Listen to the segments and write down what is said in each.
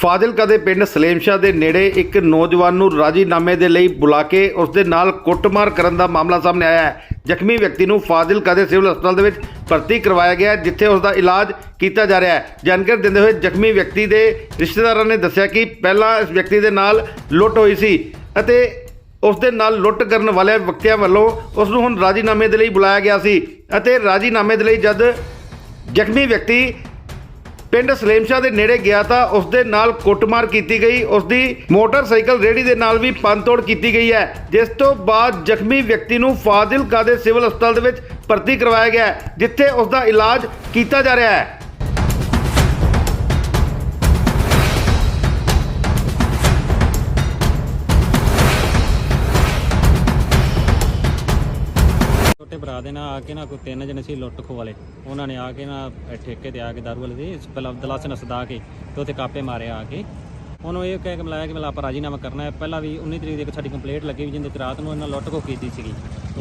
ਫਾਜ਼ਿਲਕਾ ਦੇ ਪਿੰਡ ਸਲੇਮਸ਼ਾ ਦੇ ਨੇੜੇ ਇੱਕ ਨੌਜਵਾਨ ਨੂੰ ਰਾਜੀਨਾਮੇ ਦੇ ਲਈ ਬੁਲਾ ਕੇ ਉਸ ਦੇ ਨਾਲ ਕੁੱਟਮਾਰ ਕਰਨ ਦਾ ਮਾਮਲਾ ਸਾਹਮਣੇ ਆਇਆ ਹੈ। ਜ਼ਖਮੀ ਵਿਅਕਤੀ ਨੂੰ ਫਾਜ਼ਿਲਕਾ ਦੇ ਸਿਵਲ ਹਸਪਤਾਲ ਦੇ ਵਿੱਚ ਭਰਤੀ ਕਰਵਾਇਆ ਗਿਆ ਜਿੱਥੇ ਉਸ ਦਾ ਇਲਾਜ ਕੀਤਾ ਜਾ ਰਿਹਾ ਹੈ। ਜਾਣਕਾਰੀ ਦਿੰਦੇ ਹੋਏ ਜ਼ਖਮੀ ਵਿਅਕਤੀ ਦੇ ਰਿਸ਼ਤੇਦਾਰਾਂ ਨੇ ਦੱਸਿਆ ਕਿ ਪਹਿਲਾਂ ਇਸ ਵਿਅਕਤੀ ਦੇ ਨਾਲ ਲੁੱਟ ਹੋਈ ਸੀ ਅਤੇ ਉਸ ਦੇ ਨਾਲ ਲੁੱਟ ਕਰਨ ਵਾਲੇ ਵਿਅਕਤੀਆਂ ਵੱਲੋਂ ਉਸ ਨੂੰ ਹੁਣ ਰਾਜੀਨਾਮੇ ਦੇ ਲਈ ਬੁਲਾਇਆ ਗਿਆ ਸੀ ਅਤੇ ਰਾਜੀਨਾਮੇ ਦੇ ਲਈ ਜਦ ਜ਼ਖਮੀ ਵਿਅਕਤੀ ਪਿੰਡ ਸਲੇਮਸ਼ਾ ਦੇ ਨੇੜੇ ਗਿਆ ਤਾਂ ਉਸ ਦੇ ਨਾਲ ਕੁੱਟਮਾਰ ਕੀਤੀ ਗਈ। ਉਸ ਦੀ ਮੋਟਰਸਾਈਕਲ ਰੇੜੀ ਦੇ ਨਾਲ ਵੀ ਪੰਤੋੜ ਕੀਤੀ ਗਈ ਹੈ, ਜਿਸ ਤੋਂ ਬਾਅਦ ਜ਼ਖਮੀ ਵਿਅਕਤੀ ਨੂੰ ਫਾਜ਼ਿਲਕਾ ਦੇ ਸਿਵਲ ਹਸਪਤਾਲ ਦੇ ਵਿੱਚ ਭਰਤੀ ਕਰਵਾਇਆ ਗਿਆ ਜਿੱਥੇ ਉਸ ਦਾ ਇਲਾਜ ਕੀਤਾ ਜਾ ਰਿਹਾ ਹੈ। ਛੋਟੇ ਭਰਾ ਦੇ ਨਾਲ ਆ ਕੇ ਨਾ ਕੋਈ ਤਿੰਨ ਜਣੇ ਸੀ ਲੁੱਟ ਖੋ ਵਾਲੇ। ਉਹਨਾਂ ਨੇ ਆ ਕੇ ਨਾ ਠੇਕੇ ਤੇ ਆ ਕੇ ਦਾਰੂ ਵਾਲੇ ਦੇ ਪਹਿਲਾਂ ਦਲਾਸੇ ਨਾਲ ਸਦਾ ਕੇ ਤੇ ਉੱਥੇ ਕਾਪੇ ਮਾਰੇ ਆ ਕੇ। ਉਹਨੂੰ ਇਹ ਕਹਿ ਕੇ ਮਿਲਾਇਆ ਕਿ ਮਿਲਾ ਆਪਾਂ ਰਾਜੀਨਾਮਾ ਕਰਨਾ ਹੈ। ਪਹਿਲਾਂ ਵੀ 19 ਤਰੀਕ ਦੀ ਇੱਕ ਸਾਡੀ ਕੰਪਲੇਂਟ ਲੱਗੀ ਵੀ ਜਿੰਦੇ ਰਾਤ ਨੂੰ ਇਹਨਾਂ ਲੁੱਟ ਖੋ ਕੀਤੀ ਸੀਗੀ।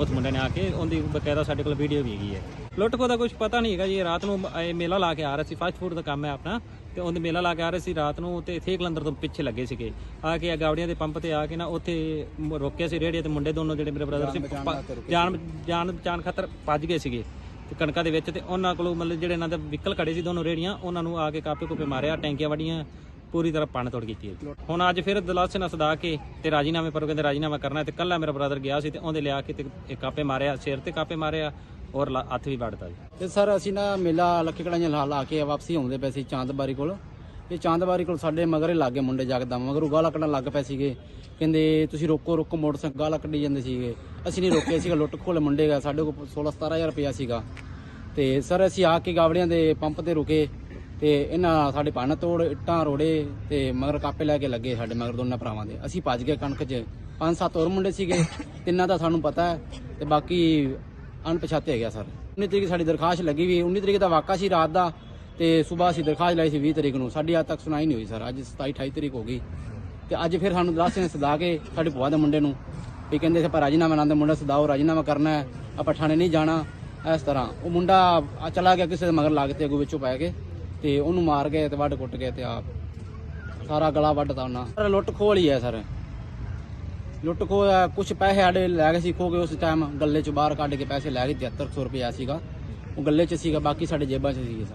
ਉਸ ਮੁੰਡੇ ਨੇ ਆ ਕੇ ਉਹਦੀ ਬਕਾਇਦਾ ਸਾਡੇ ਕੋਲ ਵੀਡੀਓ ਵੀ ਹੈਗੀ ਹੈ। ਲੁੱਟ ਖੋ ਦਾ ਕੁਝ ਪਤਾ ਨਹੀਂ ਹੈਗਾ ਜੀ ਰਾਤ ਨੂੰ ਇਹ ਮੇਲਾ ਲਾ ਕੇ ਆ ਰਿਹਾ ਸੀ ਫਾਸਟ ਫੂਡ ਦਾ ਕੰਮ ਹੈ ਆਪਣਾ। ਤੇ ਉਹਦੇ ਮੇਲਾ ਲਾ ਕੇ ਆ ਰਹੇ ਸੀ ਰਾਤ ਨੂੰ ਤੇ ਇੱਥੇ ਕਲੰਦਰ ਤੋਂ ਪਿੱਛੇ ਲੱਗੇ ਸੀਗੇ। ਆ ਕੇ ਗਾਵੜੀਆਂ ਦੇ ਪੰਪ ਤੇ ਆ ਕੇ ਨਾ ਉੱਥੇ ਰੋਕਿਆ ਸੀ ਰੇੜੀਆਂ ਤੇ ਮੁੰਡੇ ਦੋਨੋਂ ਜਿਹੜੇ ਮੇਰੇ ਬ੍ਰਦਰ ਸੀ ਜਾਨ ਜਾਨ ਬਚਾਉਣ ਖਾਤਰ ਭੱਜ ਗਏ ਸੀਗੇ। ਤੇ ਕਣਕਾਂ ਦੇ ਵਿੱਚ ਤੇ ਉਹਨਾਂ ਕੋਲੋਂ ਮਤਲਬ ਜਿਹੜੇ ਇਹਨਾਂ ਦੇ ਵਹੀਕਲ ਖੜੇ ਸੀ ਦੋਨੋਂ ਰੇੜੀਆਂ ਉਹਨਾਂ ਨੂੰ ਆ ਕੇ ਕਾਪੇ ਕੁਪੇ ਮਾਰਿਆ ਟੈਂਕੀਆਂ ਵੜੀਆਂ ਪੂਰੀ ਤਰ੍ਹਾਂ ਪਣ ਤੋੜ ਕੀਤੀ ਹੈ ਹੁਣ ਅੱਜ ਫਿਰ ਦਲਾਸੇ ਨਾਲ ਸਦਾ ਕੇ ਤੇ ਰਾਜੀਨਾਮੇ ਪਰ ਕਹਿੰਦੇ ਰਾਜੀਨਾਮਾ ਕਰਨਾ ਹੈ ਤੇ ਕੱਲਾ ਮੇਰਾ ਬ੍ਰਦਰ ਗਿਆ ਸੀ ਤੇ ਉਹਦੇ ਲਿਆ ਕੇ ਤੇ ਇਹ ਕਾਪੇ ਮਾਰਿਆ, ਸਿਰ ਤੇ ਕਾਪੇ ਮਾਰਿਆ ਔਰ ਲ- ਹੱਥ ਵੀ ਵੜਤਾ ਜੀ। ਤੇ ਸਰ, ਅਸੀਂ ਨਾ ਮੇਲਾ ਲੱਖੇ ਕੜਾਈਆਂ ਲਾ ਲਾ ਕੇ ਵਾਪਸੀ ਆਉਂਦੇ ਪਏ ਸੀ ਚਾਂਦਬਾਰੀ ਕੋਲ। ਇਹ ਚਾਂਦਬਾਰੀ ਕੋਲ ਸਾਡੇ ਮਗਰੇ ਲੱਗੇ ਮੁੰਡੇ ਜਗਦਮ, ਮਗਰ ਗਾਲਾਂ ਕੱਢਣ ਲੱਗ ਪਏ ਸੀਗੇ। ਕਹਿੰਦੇ, ਤੁਸੀਂ ਰੋਕੋ ਰੋਕੋ ਮੋਟਰਸਾਈਕਲ, ਗਾਲਾਂ ਕੱਢੀ ਜਾਂਦੇ ਸੀਗੇ। ਅਸੀਂ ਨਹੀਂ ਰੋਕੇ ਸੀਗਾ, ਲੁੱਟ ਖੋਲ ਮੁੰਡੇ ਗਾ, ਸਾਡੇ ਕੋਲ 16 17000 ਰੁਪਇਆ ਸੀਗਾ। ਤੇ ਸਰ, ਅਸੀਂ ਆ ਕੇ ਗਾਵੜਿਆਂ ਦੇ ਪੰਪ ਤੇ ਰੁਕੇ। ਤੇ ਇਹਨਾਂ ਸਾਡੇ ਭੰਨ ਤੋੜ, ਇੱਟਾਂ, ਰੋੜੇ ਤੇ ਮਗਰ ਕਾਪੇ ਲੈ ਕੇ ਲੱਗੇ ਸਾਡੇ ਮਗਰ ਦੋਨਾਂ ਭਰਾਵਾਂ ਦੇ। ਅਸੀਂ ਭੱਜ ਗਏ ਕਣਕ 'ਚ। ਪੰਜ ਸੱਤ ਹੋਰ ਮੁੰਡੇ ਸੀਗੇ, ਤਿੰਨਾਂ ਦਾ ਸਾਨੂੰ ਪਤਾ ਹੈ ਤੇ ਬਾਕੀ ਅਣਪਛਾਤੇ ਹੈਗਾ ਸਰ। 19 ਤਰੀਕ ਸਾਡੀ ਦਰਖਾਸਤ ਲੱਗੀ ਵੀ 19 ਤਰੀਕ ਦਾ ਵਾਕਾ ਸੀ ਰਾਤ ਦਾ ਤੇ ਸਵੇਰ ਅਸੀਂ ਦਰਖਾਸਤ ਲਾਈ ਸੀ 20 ਤਰੀਕ ਨੂੰ। ਸਾਡੀ ਅੱਜ ਤੱਕ ਸੁਣਾਈ ਨਹੀਂ ਹੋਈ ਸਰ। ਅੱਜ 27 28 ਤਰੀਕ ਹੋ ਗਈ। ਤੇ ਅੱਜ ਫਿਰ ਸਾਨੂੰ ਦਲਾਸੇ ਨੇ ਸਦਾ ਕੇ ਸਾਡੇ ਭੂਆ ਦੇ ਮੁੰਡੇ ਨੂੰ ਵੀ ਕਹਿੰਦੇ ਸੀ, ਆਪਾਂ ਰਾਜੀਨਾਮਾ ਨਾਲ ਦੇ ਮੁੰਡਾ ਸਦਾਓ, ਰਾਜੀਨਾਮਾ ਕਰਨਾ ਹੈ। ਆਪਾਂ ਥਾਣੇ ਨਹੀਂ ਜਾਣਾ। ਇਸ ਤਰ੍ਹਾਂ ਉਹ ਮੁੰਡਾ ਚਲਾ ਗਿਆ ਕਿਸੇ ਦੇ ਮਗਰ ਲੱਗ ਤੇ ਅੱਗੋਂ ਵਿੱਚੋਂ ਪੈ ਕੇ। ਤੇ ਉਹਨੂੰ ਮਾਰ ਗਏ ਤੇ ਵੱਢ ਕੁੱਟ ਗਏ ਤੇ ਆਪ। ਸਾਰਾ ਗਲਾ ਵੱਢਤਾ ਉਹਨਾਂ। ਸਰ, ਲੁੱਟ ਖੋਲ ਹੀ ਹੈ, ਸਰ। ਲੁੱਟ ਖੋ ਕੁਝ ਪੈਸੇ ਸਾਡੇ ਲੈ ਗਏ ਸੀ ਖੋ ਕੇ ਉਸ ਟਾਈਮ ਗੱਲੇ ਚ ਬਾਹਰ ਕੱਢ ਕੇ ਪੈਸੇ ਲੈ ਗਏ 7300 ਰੁਪਇਆ ਸੀਗਾ। ਉਹ ਗੱਲੇ ਚ ਸੀਗਾ, ਬਾਕੀ ਸਾਡੇ ਜੇਬਾਂ ਚ ਸੀਗੇ, ਸਰ।